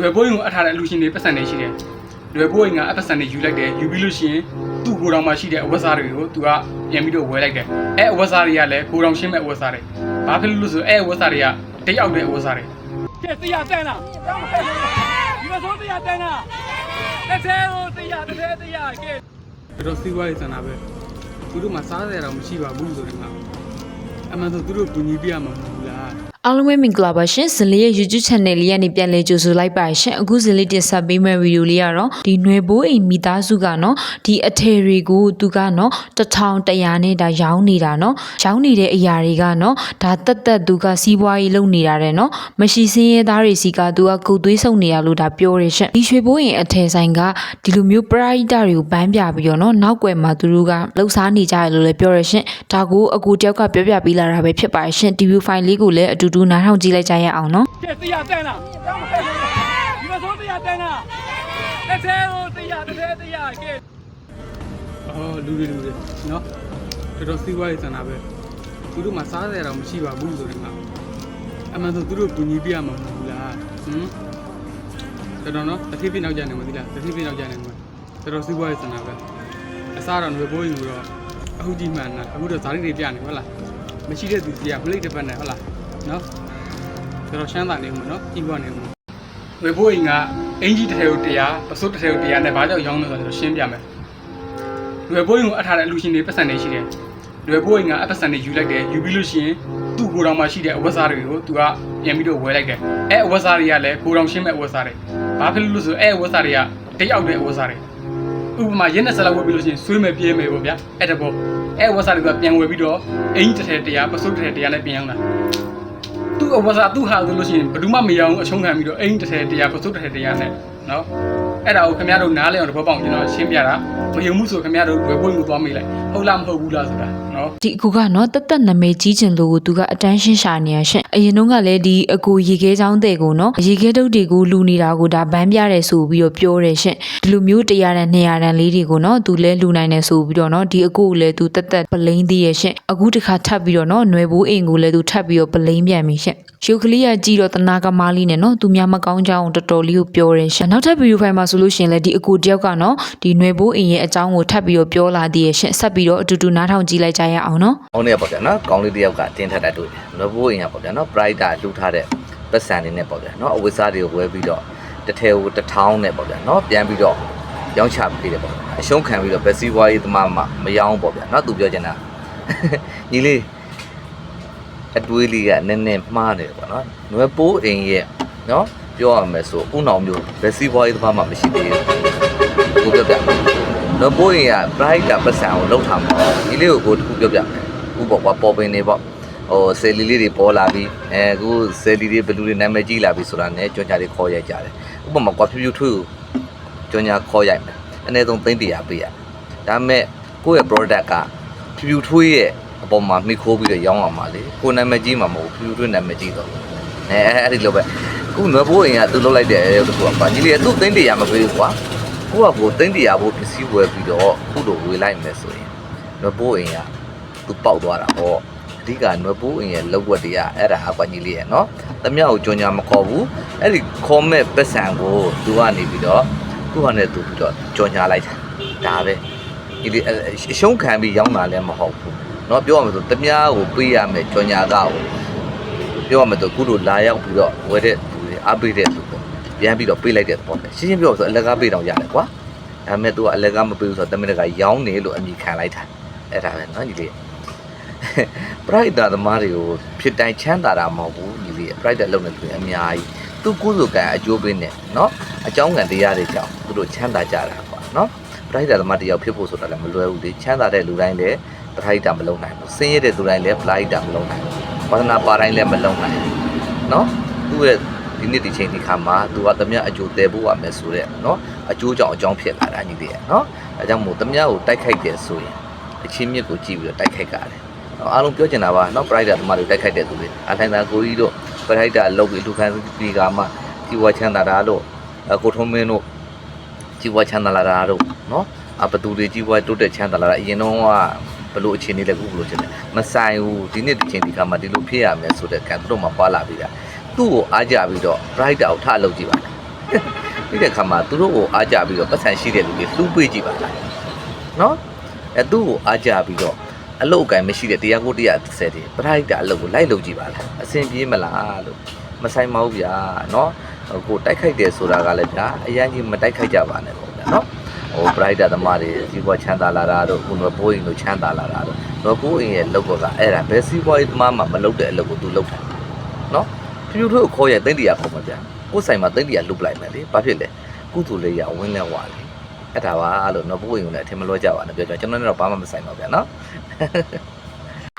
လွယ်ဘိုးရင်ကိုအပ်ထားတဲ့အလူရှင်တွေပတ်စံနေရှိတယ်လွယ်ဘိုးရင်ကအပတ်စံတွေယူလိုက်တယ်ယူပြီးလို့ရှိရင်သူ့ကိုယ်တော်မှာရှိတဲ့အဝတ်စားတွေကိုသူကပြန်ပြီးတော့ဝယ်လိုက်တယ်အဲအဝတ်စားတွေကလည်းကိုယ်တော်ရှင်းမဲ့အဝတ်စားတွေဘာဖြစ်လို့လဲဆိုအဲအဝတ်စားတွေကတိတ်အောင်တဲ့အဝတ်စားတွေကဲသိရတန်လားဒီမဆိုးသိရတန်လားတစ်သေးကိုသိရတစ်သေးသိရကဲတို့စီးပွားရေးစံတာပဲသူတို့မှာစားရတာမရှိပါဘူးဆိုတဲ့အခါအမှန်ဆိုသူတို့ကူညီပြရမှာမဟုတ်ဘူးလား အားလုံးပဲမင်္ဂလာပါရှင်ဇင်လေးရဲ့ YouTube channel လေးကနေပြန်လည်ကြိုဆိုလိုက်ပါရှင်အခုဇင်လေးတင်ဆက်ပေးမယ့်ဗီဒီယိုလေးကတော့ဒီຫນွေဘိုးအိမ်မိသားစုကနော်ဒီအထည်တွေကိုသူကနော်1100နဲ့ဒါရောင်းနေတာနော်ရောင်းနေတဲ့အရာတွေကနော်ဒါတက်တက်သူကစီးပွားရေးလုပ်နေတာတဲ့နော်မရှိစင်းရဲသားတွေစီကသူကကုတ်သွေးဆုံနေရလို့ဒါပြောရရှင်ဒီရွှေဘိုးအိမ်အထည်ဆိုင်ကဒီလိုမျိုးပရိုက်တာတွေကိုဘန်းပြပြီးတော့နော်နောက်ွယ်မှာသူတို့ကလှုပ်ရှားနေကြရလို့လည်းပြောရရှင်ဒါကိုအကူတယောက်ကပြောပြပေးလာတာပဲဖြစ်ပါရှင်ဒီ view file လေးကိုလည်းအတူတူနားထောင်ကြည့်လိုက်ကြရအောင်နော်။တရားတန်လား။ဒီမှာဆိုတရားတန်လား။တစ်သေးကိုတရားတစ်သေးတရားကဲ။အော်လူတွေလူတွေနော်။တော်တော်စီးပွားရေးစံတာပဲ။သူတို့မှစားတယ်တော့မရှိပါဘူးဆိုတဲ့ကအမှန်ဆိုသူတို့ကူညီပြရမှာမဟုတ်ဘူးလား။ဟင်။တော်တော်နော်တစ်သေးပြနောက်ကြနေမှာဒီလား။တစ်သေးပြနောက်ကြနေမှာ။တော်တော်စီးပွားရေးစံတာပဲ။အစားတော့ငွေပိုးယူတော့အခုကြည့်မှန်တာအခုတော့ဇာတိတွေပြနေဟုတ်လား။မရှိတဲ့သူကြီးကမလိတ်တပတ်နဲ့ဟုတ်လား။ နော်တော်တော်ရှမ်းသာနေမှာနော်ကြီးပွားနေမှာຫນွေပိုးရင်ကအင်ကြီးတစ်ထည်ကိုတရားပစိုးတစ်ထည်ကိုတရားနဲ့ဘာကြောင့်ရောင်းလဲဆိုတော့ရှင်းပြမယ်လွယ်ပိုးရင်ကိုအပ်ထားတဲ့အလူရှင်တွေပတ်စံနေရှိတယ်လွယ်ပိုးရင်ကအပတ်စံတွေယူလိုက်တယ်ယူပြီးလို့ရှိရင်သူ့ကိုယ်တော်မှာရှိတဲ့အဝတ်စားတွေကိုသူကပြန်ပြီးတော့ဝယ်လိုက်တယ်အဲအဝတ်စားတွေကလည်းကိုယ်တော်ရှင်းမဲ့အဝတ်စားတွေဘာဖြစ်လို့လဲဆိုအဲအဝတ်စားတွေကတိတ်အောက်တဲ့အဝတ်စားတွေဥပမာရက်နဲ့ဆက်လောက်ဝယ်ပြီးလို့ရှိရင်ဆွေးမဲ့ပြေးမယ်ပေါ့ဗျာအဲ့တဘောအဲအဝတ်စားတွေကပြန်ဝယ်ပြီးတော့အင်ကြီးတစ်ထည်တရားပစိုးတစ်ထည်တရားနဲ့ပြန်ရောက်လာ သူ့အဝတ်စားသူ့ဟာဆိုလို့ရှိရင်ဘယ်သူမှမရအောင်အချုံးခံပြီးတော့အင်ကြီးတစ်ထည်တရားပစိုးတစ်ထည်တရားနဲ့နော်အဲ့ဒါကိုခင်ဗျားတို့နားလဲအောင်တစ်ဘောပေါက်ကျွန်တော်ရှင်းပြတာမယုံမှုဆိုခင်ဗျားတို့ဝယ်ဖို့မှုသွားမိလိုက်ဟုတ်လားမဟုတ်ဘူးလားဆိုတာနော်ဒီအကူကနော်တက်တက်နာမည်ကြီးချင်လို့ကိုသူကအတန်းရှင်းရှာနေရရှင် အရင်တော့ကလည်းဒီအကူရေခဲချောင်းတဲ့ကိုနော်ရေခဲတုပ်တွေကိုလူနေတာကိုဒါဗန်းပြတယ်ဆိုပြီးတော့ပြောတယ်ရှင်ဒီလိုမျိုး100တန်200တန်လေးတွေကိုနော်သူလဲလူနိုင်တယ်ဆိုပြီးတော့နော်ဒီအကူကိုလည်းသူတက်တက်ပလိန်သေးရရှင်အခုတစ်ခါထပ်ပြီးတော့နော်ຫນွယ်ဘိုးအိမ်ကိုလည်းသူထပ်ပြီးတော့ပလိန်ပြန်ပြီရှင်ရုပ်ကလေးကကြည့်တော့တနာကမားလေးနဲ့နော်သူများမကောင်းကြောင်းတော်တော်လေးကိုပြောတယ်ရှင်နောက်ထပ်ဗီဒီယိုဖိုင်မှာဆိုလို့ရှိရင်လည်းဒီအကူတယောက်ကနော်ဒီຫນွယ်ဘိုးအိမ်ရဲ့အကြောင်းကိုထပ်ပြီးတော့ပြောလာသေးရရှင်ဆက်ပြီးတော့အတူတူနားထောင်ကြည့်လိုက်ကြရအောင်နော် ကောင်းနေပေါ့ဗျာနော်ကောင်းလေးတစ်ယောက်ကတင်းထက်တာတွေ့တယ်နဘိုးအိမ်ကပေါ့ဗျာနော် brighter လှူထားတဲ့ပတ်စံနေနဲ့ပေါ့ဗျာနော်အဝတ်စားတွေကိုဝယ်ပြီးတော့တစ်ထဲကိုတစ်ထောင်းနဲ့ပေါ့ဗျာနော်ပြန်ပြီးတော့ရောင်းချပေးတယ်ပေါ့ဗျာအရှုံးခံပြီးတော့ဘက်စီဝါးရေးသမားမှမရောင်းပေါ့ဗျာနော်သူပြောချင်တာညီလေးအတွေးလေးကနည်းနည်းမှားတယ်ပေါ့နော်နွယ်ပိုးအိမ်ရဲ့နော်ပြောရမယ်ဆိုဥနောင်မျိုးဘက်စီဝါးရေးသမားမှမရှိသေးဘူးကိုပြောပြတော့ပိုးရင်က bright တာပတ်စံကိုလောက်ထားမှာဒီလေးကိုကိုတခုပြောပြမယ်ခုပေါ့ကွာပေါ်ပင်နေပေါ့ ဟိုဆယ်လီလေးတွေပေါ်လာပြီးအဲခုဆယ်လီတွေဘလူတွေနာမည်ကြီးလာပြီးဆိုတာနဲ့ကြောင်ညာတွေခေါ်ရိုက်ကြတယ်ဥပမာကွာဖြူဖြူထွေးကိုကြောင်ညာခေါ်ရိုက်မယ်အနည်းဆုံးသိန်း100ပေးရဒါပေမဲ့ကိုယ့်ရဲ့ product ကဖြူဖြူထွေးရဲ့အပေါ်မှာမိခိုးပြီးတော့ရောင်းအောင်ပါလေကိုနာမည်ကြီးမှာမဟုတ်ဘူးဖြူဖြူထွေးနာမည်ကြီးတော့အဲအဲ့ဒီလိုပဲခုနွယ်ပိုးရင်ကသူလုတ်လိုက်တဲ့အရုပ်တစ်ခုကပါညီလေးကသူ့သိန်း100မပေးဘူးကွာကိုကကိုသိန်းတရာဖို့ပစ္စည်းဝယ်ပြီးတော့ခုလိုဝေလိုက်မယ်ဆိုရင်နွယ်ပိုးအိမ်ကသူပေါက်သွားတာဟောအ ဓိကနွယ်ပိုးအိမ်ရဲ့လောက်ွက်တွေကအဲ့ဒါအကွက်ကြီးလေးရဲ့နော်တမယောက်ကိုကြွညာမခေါ်ဘူးအဲ့ဒီခေါ်မဲ့ပတ်စံကိုသူကနေပြီးတော့သူ့ဟာနဲ့သူပြီးတော့ကြွညာလိုက်တာဒါပဲဒီအရှုံးခံပြီးရောင်းတာလည်းမဟုတ်ဘူးနော်ပြောရမယ်ဆိုတမယောက်ကိုပေးရမယ်ကြွညာကကိုပြောရမယ်ဆိုခုလိုလာရောက်ပြီးတော့ဝယ်တဲ့သူတွေအားပေးတဲ့သူပေါ့ပြန်ပြီးတော့ပေးလိုက်တဲ့ပေါ့ရှင်းရှင်းပြောဆိုအလကားပေးတော့ရတယ်ကွာဒါပေမဲ့သူကအလကားမပေးဘူးဆိုတော့တမင်တကာရောင်းနေလို့အမိခံလိုက်တာအဲ့ဒါပဲနော်ညီလေး bright တာသမားတွေကိုဖြစ်တိုင်းချမ်းသာတာမဟုတ်ဘူးညီလေး bright တာလုပ်နေသူတွေအများကြီးသူကိုယ်ဆိုကံအကျိုးပေးနေနော်အကြောင်းကံတရားတွေကြောင့်သူတို့ချမ်းသာကြတာကွာနော် bright တာသမားတယောက်ဖြစ်ဖို့ဆိုတာလည်းမလွယ်ဘူးလေချမ်းသာတဲ့လူတိုင်းလည်း bright တာမလုပ်နိုင်ဘူးဆင်းရဲတဲ့လူတိုင်းလည်း bright တာမလုပ်နိုင်ဘူးဝါသနာပါတိုင်းလည်းမလုပ်နိုင်ဘူးနော်သူ့ရဲ့ ဒီနေ့ဒီချိန်ဒီခါမှာသူကသမ ्या အကျိုးသေးဖို့ရမယ်ဆိုတော့เนาะအကျိုးကြောင့်အကြောင်းဖြစ်လာတာညီလေးရเนาะအဲကြောင့်မို့သမ ्या ကိုတိုက်ခိုက်တယ်ဆိုရင်အချင်းမြစ်ကိုကြည့်ပြီးတော့တိုက်ခိုက်ကြတယ်เนาะ အားလုံးပြောချင်တာပါเนาะ brighter သမားတွေတိုက်ခိုက်တဲ့သူတွေအထိုင်သာကိုကြီးတို့ brighter အလုပ်ပြီးလူခံပြီးကမှကြီးဝါချမ်းသာတာတို့အကိုထုံးမင်းတို့ကြီးဝါချမ်းသာလာတာတို့เนาะအဘသူတွေကြီးဝါတိုးတက်ချမ်းသာလာတာအရင်တော့ကဘလို့အခြေအနေလဲခုဘလို့ချင်တယ်မဆိုင်ဘူးဒီနေ့ဒီချိန်ဒီခါမှာဒီလိုဖြစ်ရမယ်ဆိုတဲ့ကံသူတို့မှပွာလာပြီးတာ သူ့ကိုအားကြပြီးတော့ brighter ကိုထအလုပ်ကြည့်ပါ ပြီးတဲ့အခါမှာသူတို့ကိုအားကြပြီးတော့ပတ်စံရှိတဲ့လူတွေလှူပေးကြည့်ပါလားနော်အဲသူ့ကိုအားကြပြီးတော့ အလုတ်အကင်မရှိတဲ့တရားကိုတရား30တွေပရိုက်တာအလုတ်ကိုလိုက်လုပ်ကြည့်ပါလားအဆင်ပြေမလားလို့မဆိုင်ပါဘူးဗျာနော်ဟိုတိုက်ခိုက်တယ်ဆိုတာကလည်းဗျာအရင်ကြီးမတိုက်ခိုက်ကြပါနဲ့ပေါ့ဗျာနော်ဟိုပရိုက်တာသမားတွေစီးပွားချမ်းသာလာတာတို့ခုနကဘိုးရင်တို့ချမ်းသာလာတာတို့တော့ဘိုးရင်ရဲ့လုပ်တော့ကအဲ့ဒါဘယ်စီးပွားရေးသမားမှမလုပ်တဲ့အလုပ်ကိုသူလုပ်တာနော်ဖြူဖြူတို့ခေါ်ရတိတ်တရာခေါ်မှာဗျာကိုယ်ဆိုင်မှာတိတ်တရာလုတ်လိုက်မယ်လေဘာဖြစ်လဲကုသိုလ်လေးရဝင်းနေဝါလေ အဲ့ဒါပါလို့နော်ဘိုးရင်ကလည်းအထင်မလွဲကြပါနဲ့ပြောကြကျွန်တော်တို့တော့ဘာမှမဆိုင်ပါဗျာနော်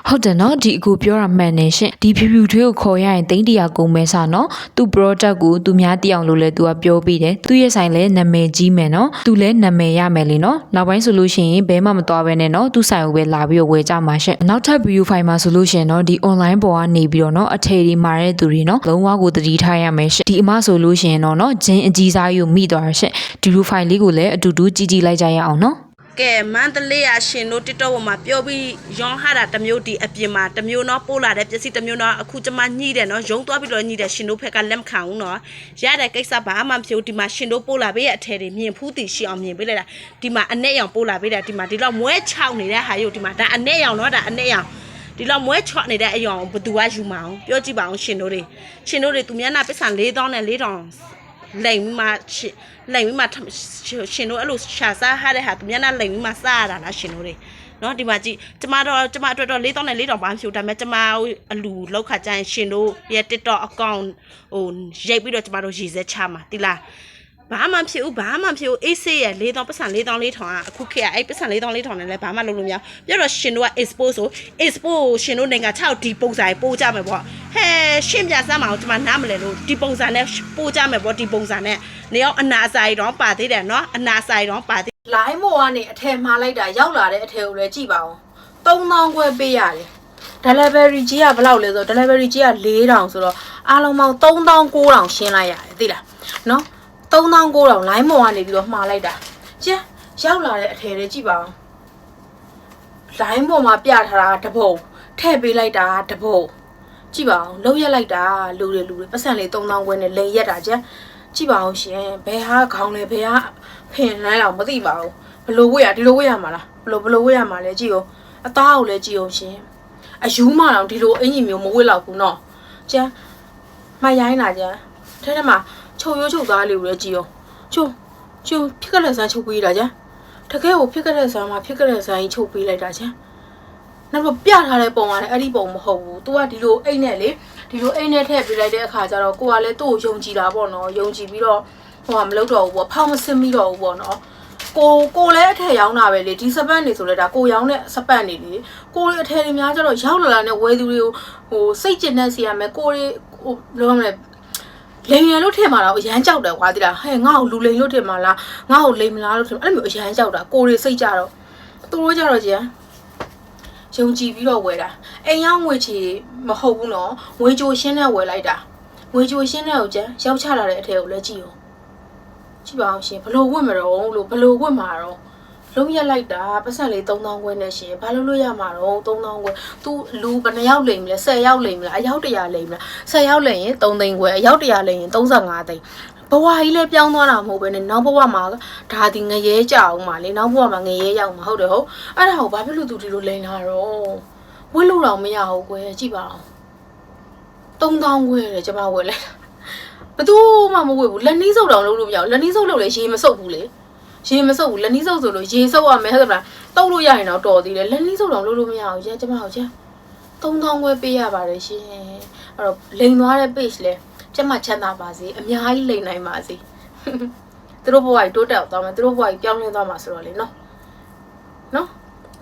ဟုတ်တယ်နော်ဒီအကူပြောတာမှန်နေရှင်ဒီဖြူဖြူထွေးကိုခေါ်ရရင်တိန်းတရာကုန်မဲစာနော်သူ product ကိုသူများသိအောင်လို့လဲသူကပြောပြီးတယ်သူရဲ့ဆိုင်လဲနာမည်ကြီးမယ်နော်သူလဲနာမည်ရမယ်လीနော်နောက်ပိုင်းဆိုလို့ရှိရင်ဘဲမှမသွားဘဲနဲ့နော်သူဆိုင်ကိုပဲလာပြီးတော့ဝယ်ကြမှာရှင်နောက်ထပ် view file မှာဆိုလို့ရှိရင်နော်ဒီ online ပေါ်ကနေပြီးတော့နော်အထည်ဒီမာတဲ့သူတွေနော်လုံးဝကိုတတိထားရမယ်ရှင်ဒီအမဆိုလို့ရှိရင်တော့နော်ဂျင်းအကြီးစားကြီးကိုမိသွားရရှင်ဒီ view file လေးကိုလည်းအတူတူကြည့်ကြည့်လိုက်ကြရအောင်နော် ကဲမန္တလေးရရှင်တို့ TikTok ပေါ်မှာပြောပြီးရောင်းဟာတာတစ်မျိုးဒီအပြင်မှာတစ်မျိုးတော့ပို့လာတဲ့ပစ္စည်းတစ်မျိုးတော့အခုကျမညှိတယ်နော်ရုံသွားပြီးတော့ညှိတယ်ရှင်တို့ဖက်ကလက်မခံဘူးနော်ရတဲ့ကိစ္စဘာမှမဖြစ်ဘူးဒီမှာရှင်တို့ပို့လာပေးရဲ့အထည်တွေမြင်ဖူးတည်ရှိအောင်မြင်ပေးလိုက်တာဒီမှာအနဲ့ရောင်ပို့လာပေးတာဒီမှာဒီလောက်မွဲချောက်နေတဲ့ဟာရုပ်ဒီမှာဒါအနဲ့ရောင်နော်ဒါအနဲ့ရောင်ဒီလောက်မွဲချော့နေတဲ့အယောင်ဘသူကယူမအောင်ပြောကြည့်ပါအောင်ရှင်တို့တွေရှင်တို့တွေသူများနာပစ္စံ4000နဲ့4000 လိမ်ပြီးမှရှင်လိမ်ပြီးမှထရှင်တို့အဲ့လိုရှာစားရတဲ့ဟာသူများနာလိမ်ပြီးမှစားရတာလားရှင်တို့တွေနော်ဒီမှာကြည့်ကျမတော့ကျမအတွက်တော့4000နဲ့4000ဘာမှမဖြစ်ဘူးဒါပေမဲ့ကျမအလူလောက်ခါကျရင်ရှင်တို့ရဲ့ TikTok account ဟိုရိုက်ပြီးတော့ကျမတို့ရည်စဲချမှာတိလား ဘာမှမဖြစ်ဘူးဘာမှမဖြစ်ဘူးအေးဆေးရဲ့4000ပတ်စံ4000 4000ကအခုခေတ်ကအဲ့ပတ်စံ4000 4000နဲ့လည်းဘာမှလုပ်လို့မရဘူးပြတော့ရှင်တို့က expose ဆို expose ကိုရှင်တို့နိုင်ငံ6ဒီပုံစံပို့ကြမယ်ပေါ့ဟဲရှင်းပြစမ်းမအောင်ကျမနားမလဲလို့ဒီပုံစံနဲ့ပို့ကြမယ်ပေါ့ဒီပုံစံနဲ့နေအောင်အနာစာရီတော့ပါသေးတယ်နော်အနာစာရီတော့ပါသေးလိုင်းမော်ကနေအထည်မှားလိုက်တာရောက်လာတဲ့အထည်ကိုလည်းကြည့်ပါဦး3000ခွဲပေးရတယ် delivery ကြီးကဘယ်လောက်လဲဆိုတော့ delivery ကြီးက4000ဆိုတော့အားလုံးပေါင်း3900ရှင်းလိုက်ရတယ်သိလားနော် 3900လိုင်းမော်ကနေပြီးတော့မှားလိုက်တာကျန်ရောက်လာတဲ့အထည်တွေကြည့်ပါဦးလိုင်းပေါ်မှာပြထားတာတပုံထည့်ပေးလိုက်တာတပုံကြည့်ပါဦးလုံးရက်လိုက်တာလူတွေလူတွေပတ်စံလေး3000ခွဲနဲ့လိန်ရက်တာကျန်ကြည့်ပါဦးရှင်ဘယ်ဟာခေါင်းလဲဘယ်ဟာဖင်လန်းတော့မသိပါဘူးဘလို့ဝေ့ရဒီလိုဝေ့ရမှာလားဘလို့ဘလို့ဝေ့ရမှာလဲကြည့်ဦးအသားကိုလည်းကြည့်အောင်ရှင်အယူမတော့ဒီလိုအင်ကြီးမျိုးမဝေ့တော့ဘူးနော်ကျန်မရိုင်းလာကျန်ထဲထဲမှာ ချုပ်ရိုးချုပ်သားလေးကိုလည်းကြည့်အောင်ကျုံကျုံဖြစ်ကြတဲ့ဆန်းချုပ်ပေးတာကျန်တကယ်ကိုဖြစ်ကြတဲ့ဆန်းမှာဖြစ်ကြတဲ့ဆန်းကြီးချုပ်ပေးလိုက်တာကျန်နောက်တော့ပြထားတဲ့ပုံကလည်းအဲ့ဒီပုံမဟုတ်ဘူး။ तू ကဒီလိုအိတ်နဲ့လေဒီလိုအိတ်နဲ့ထည့်ပေးလိုက်တဲ့အခါကျတော့ကိုကလည်းသူ့ကိုယုံကြည်တာပေါ့နော်။ယုံကြည်ပြီးတော့ဟိုကမလုပ်တော့ဘူးပေါ့။ဖောင်းမစင်းပြီးတော့ဘူးပေါ့နော်။ကိုကိုလည်းအထည်ရောင်းတာပဲလေဒီစပတ်နေဆိုလဲဒါကိုရောင်းတဲ့စပတ်နေလေကိုရီအထည်တွေများကျတော့ရောက်လာလာနဲ့ဝယ်သူတွေကိုဟိုစိတ်ကျဉ်နဲ့စီရမယ်ကိုရီဟိုဘယ်လိုမလဲ လိန်ရလို့ထင်မှာတော့အရန်ကြောက်တယ်ကွာတိလားဟဲ့ငါ့ကိုလူလိန်လို့ထင်မှာလားငါ့ကိုလိန်မလားလို့ထင်အဲ့လိုမျိုးအရန်ကြောက်တာကိုရီစိတ်ကြတော့သူတို့ကြတော့ကျန်ယုံကြည်ပြီးတော့ဝယ်တာအိမ်ရောက်ငွေချေမဟုတ်ဘူးနော်ငွေကြိုရှင်းနဲ့ဝယ်လိုက်တာငွေကြိုရှင်းတဲ့ကိုကျန်ရောက်ချလာတဲ့အထည်ကိုလည်းကြည့်အောင်ကြည့်ပါအောင်ရှင်ဘလို့ဝတ်မတော့လို့ဘလို့ဝတ်မှာတော့ လုံးရက်လိုက်တာပတ်စံလေး3000ခွဲနဲ့ရှင်ဘာလို့လို့ရမှာတော့3000ခွဲ तू လူဘယ်နှယောက်လိမ်မလဲ10ယောက်လိမ်မလားအယောက်100လိမ်မလား10ယောက်လိမ်ရင်3သိန်းခွဲအယောက်100လိမ်ရင်35သိန်းဘဝကြီးလည်းပြောင်းသွားတာမဟုတ်ပဲနဲ့နောက်ဘဝမှာဒါဒီငရဲကြအောင်ပါလေနောက်ဘဝမှာငရဲရောက်မှာဟုတ်တယ်ဟုတ်အဲ့ဒါကိုဘာဖြစ်လို့သူဒီလိုလိမ်လာတော့ဝတ်လို့တော့မရဘူးကွယ်ကြည့်ပါအောင်3000ခွဲတယ်ကျမဝယ်လိုက်တာဘသူမှမဝယ်ဘူးလက်နီးစုပ်တောင်လုပ်လို့မရဘူးလက်နီးစုပ်လုပ်လဲရေမစုပ်ဘူးလေ ရေမစုပ်ဘူးလက်နီးစုပ်ဆိုလို့ရေစုပ်ရမယ်ဟုတ်လားတုတ်လို့ရရင်တော့တော်သေးတယ်လက်နီးစုပ်တောင်လုပ်လို့မရဘူးကျကျမဟုတ်ကျ3000ခွဲပေးရပါတယ်ရှင်အဲ့တော့လိန်သွားတဲ့ page လဲကျမချမ်းသာပါစေအများကြီးလိန်နိုင်ပါစေသူတို့ဘဝကြီးတိုးတက်သွားမယ်သူတို့ဘဝကြီးပြောင်းလဲသွားမှာဆိုတော့လေနော်နော်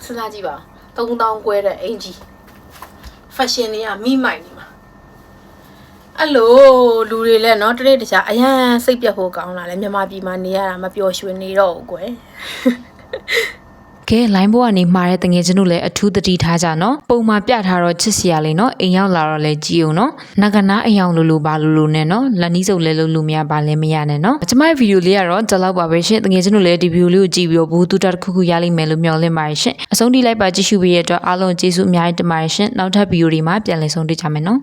စဉ်းစားကြည့်ပါ3000ခွဲတဲ့အင်ဂျီ fashion တွေကမိမိုင်နေမှာ အဲ့လိုလူတွေလည်းเนาะတနေ့တခြားအရန်စိတ်ပြတ်ဖို့ကောင်းလာလဲမြန်မာပြည်မှာနေရတာမပျော်ရွှင်နေတော့ဘူးကွယ် ကဲ line ဘောကနေမှာတဲ့တငယ်ချင်းတို့လည်းအထူးသတိထားကြနော်ပုံမှာပြထားတော့ချစ်စရာလေးနော်အိမ်ရောက်လာတော့လည်းကြည်အောင်နော်နဂနာအိမ်ရောက်လို့လို့ပါလို့လို့နဲ့နော်လက်နီးစုပ်လဲလို့လို့မရပါလဲမရနဲ့နော်ကျွန်မရဲ့ဗီဒီယိုလေးကတော့ဒီလောက်ပါပဲရှင်တငယ်ချင်းတို့လည်းဒီဗီဒီယိုလေးကိုကြည့်ပြီးတော့ဘူးတူတာတစ်ခုခုရလိမ့်မယ်လို့မျှော်လင့်ပါတယ်ရှင်အဆုံးထိလိုက်ပါကြည့်ရှုပေးရတဲ့အတွက်အားလုံးကျေးဇူးအများကြီးတင်ပါတယ်ရှင်နောက်ထပ်ဗီဒီယိုတွေမှာပြန်လည်ဆုံတွေ့ကြမယ်နော်